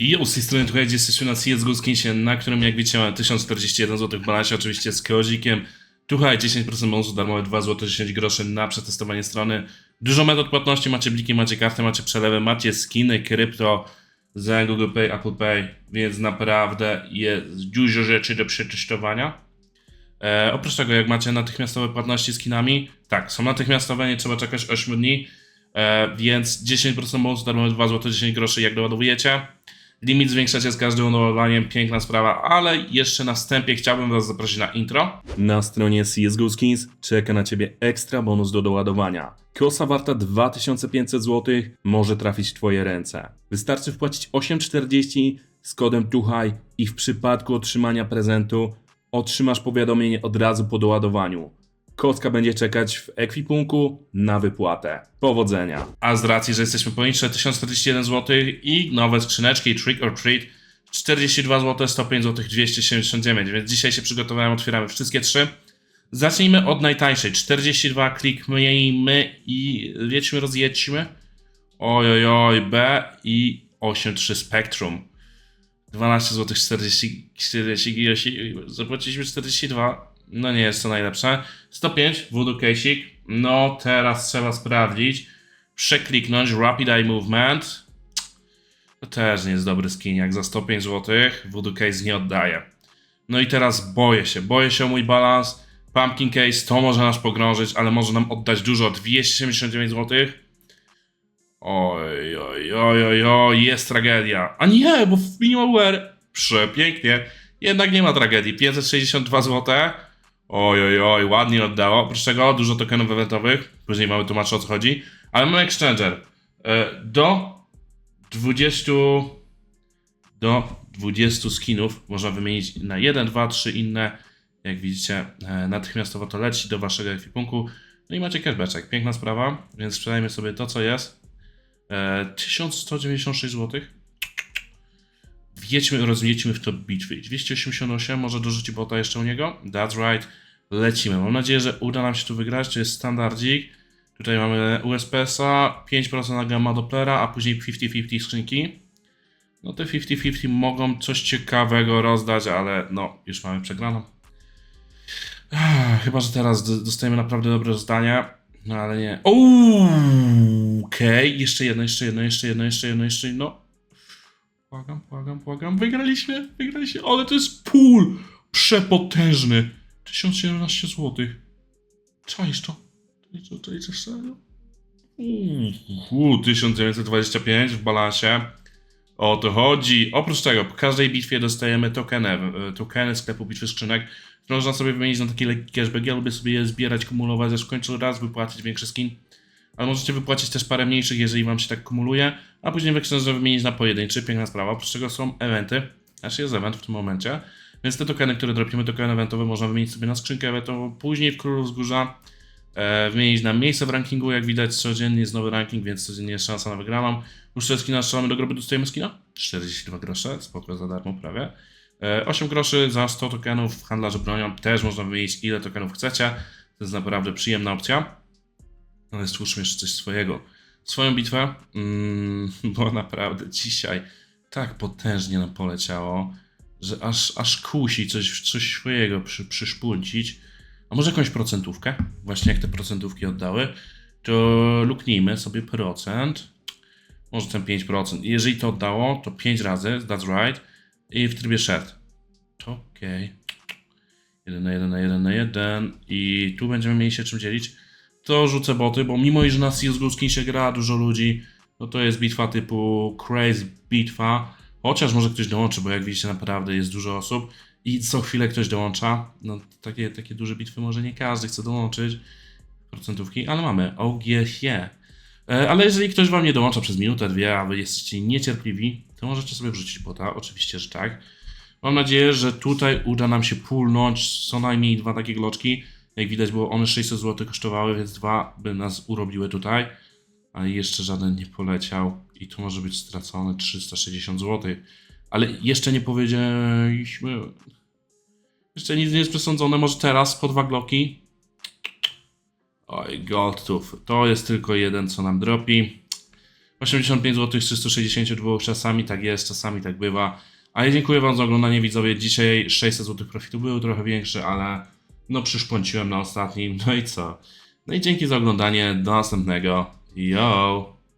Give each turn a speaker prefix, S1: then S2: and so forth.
S1: I z tej strony gdzie jesteśmy na CSGO Skinsie, na którym jak widzicie mamy 1041 zł w balansie, oczywiście z kozikiem. Tutaj 10% bonusu darmowe 2 zł 10 groszy na przetestowanie strony. Dużo metod płatności, macie bliki, macie karty, macie przelewy, macie skiny, krypto za Google Pay, Apple Pay, więc naprawdę jest dużo rzeczy do przetestowania. E, oprócz tego, jak macie natychmiastowe płatności skinami, tak, są natychmiastowe, nie trzeba czekać 8 dni, e, więc 10% bonusu darmowe 2 zł 10 groszy jak doładowujecie. Limit zwiększacie z każdym doładowaniem, piękna sprawa, ale jeszcze na wstępie chciałbym Was zaprosić na intro. Na stronie CSGO Skins czeka na Ciebie ekstra bonus do doładowania. Kosa warta 2500 zł może trafić w Twoje ręce. Wystarczy wpłacić 8,40 z kodem TUHAJ i w przypadku otrzymania prezentu otrzymasz powiadomienie od razu po doładowaniu. Kostka będzie czekać w ekwipunku na wypłatę. Powodzenia. A z racji, że jesteśmy poniżej 1041 zł i nowe skrzyneczki Trick or Treat 42 zł, 105 zł, 279, więc dzisiaj się przygotowałem, otwieramy wszystkie trzy. Zacznijmy od najtańszej. 42, kliknijmy i wiedźmy, rozjedźmy. Ojojoj, B i 8.3 Spectrum. 12 zł 40, 40 gigosi, zapłaciliśmy 42, no nie jest to najlepsze. 105, voodoo casing, no teraz trzeba sprawdzić, przekliknąć Rapid Eye Movement, to też nie jest dobry skin, jak za 105 zł, voodoo case nie oddaje. No i teraz boję się, boję się o mój balans, Pumpkin Case to może nas pogrążyć, ale może nam oddać dużo, 279 zł. Oj, oj, oj, oj, oj, jest tragedia. A nie, bo w Minimalware przepięknie. Jednak nie ma tragedii. 562 zł. Oj, oj, oj, ładnie oddało. Oprócz tego dużo tokenów eventowych. Później mamy tłumaczy o co chodzi. Ale mamy exchanger. E, Do 20 do 20 skinów można wymienić na 1, 2, 3 inne. Jak widzicie, e, natychmiastowo to leci do waszego ekwipunku. No i macie cashback. Piękna sprawa, więc sprzedajmy sobie to, co jest. E, 1196 zł. Wjedźmy, rozwiedźmy w to bitwy. 288, może dorzuci bota jeszcze u niego. That's right. Lecimy. Mam nadzieję, że uda nam się tu wygrać. To jest standardzik. Tutaj mamy USPS-a, 5% na gamma Dopplera, a później 50-50 skrzynki. No te 50-50 mogą coś ciekawego rozdać, ale no, już mamy przegraną. Chyba, że teraz dostajemy naprawdę dobre rozdanie. No ale nie. Okej, jeszcze jedno, jeszcze jedno, jeszcze jedno, jeszcze jedno, jeszcze jedno. Błagam, błagam, błagam. Wygraliśmy, wygraliśmy. Ale to jest pool przepotężny. 1017 zł. Czaisz to? Czaisz to, czaisz serio? Uuu, 1925 w balansie. O to chodzi. Oprócz tego, po każdej bitwie dostajemy tokeny, e, tokeny sklepu bitwy skrzynek, można sobie wymienić na taki lekki cashback. Ja lubię sobie je zbierać, kumulować, aż w końcu raz wypłacić większy skin. Ale możecie wypłacić też parę mniejszych, jeżeli wam się tak kumuluje, a później w Exchanger wymienić na pojedynczy. Piękna sprawa. Oprócz tego są eventy. Aż jest event w tym momencie. Więc te tokeny, które dropimy, tokeny eventowe, można wymienić sobie na skrzynkę eventową. Później w Królu Wzgórza e, wymienić na miejsce w rankingu. Jak widać, codziennie jest nowy ranking, więc codziennie jest szansa na wygraną. Już te skina strzelamy do groby, dostajemy skina? 42 grosze, spoko, za darmo prawie. E, 8 groszy za 100 tokenów w handlarzu bronią. Też można wymienić ile tokenów chcecie. To jest naprawdę przyjemna opcja. Ale stwórzmy jeszcze coś swojego. Swoją bitwę, mm, bo naprawdę dzisiaj tak potężnie nam poleciało, że aż, aż kusi coś, coś swojego przy, przyszpulcić. A może jakąś procentówkę? Właśnie jak te procentówki oddały, to luknijmy sobie procent. Może ten 5%. Jeżeli to oddało, to 5 razy, that's right. I w trybie shared. To okej. 1 na 1 na 1 na 1. I tu będziemy mieli się czym dzielić. To rzucę boty, bo mimo iż na Skin się gra dużo ludzi, no to jest bitwa typu Crazy Bitwa. Chociaż może ktoś dołączy, bo jak widzicie naprawdę jest dużo osób i co chwilę ktoś dołącza. No takie, takie duże bitwy może nie każdy chce dołączyć. Procentówki, ale mamy OGH. E, Ale jeżeli ktoś wam nie dołącza przez minutę, dwie, a wy jesteście niecierpliwi, to możecie sobie wrzucić bota, oczywiście, że tak. Mam nadzieję, że tutaj uda nam się pulnąć co najmniej dwa takie gloczki. Jak widać, było one 600 zł kosztowały, więc dwa by nas urobiły tutaj. Ale jeszcze żaden nie poleciał i to może być stracone 360 zł. Ale jeszcze nie powiedzieliśmy. Jeszcze nic nie jest przesądzone, może teraz po dwa gloki. Oj, Goldtooth. To jest tylko jeden, co nam dropi. 85 zł z 362 czasami tak jest, czasami tak bywa. A ja dziękuję Wam za oglądanie widzowie. Dzisiaj 600 zł profitu były trochę większe, ale no przyszpąciłem na ostatnim. No i co? No i dzięki za oglądanie. Do następnego. Yo!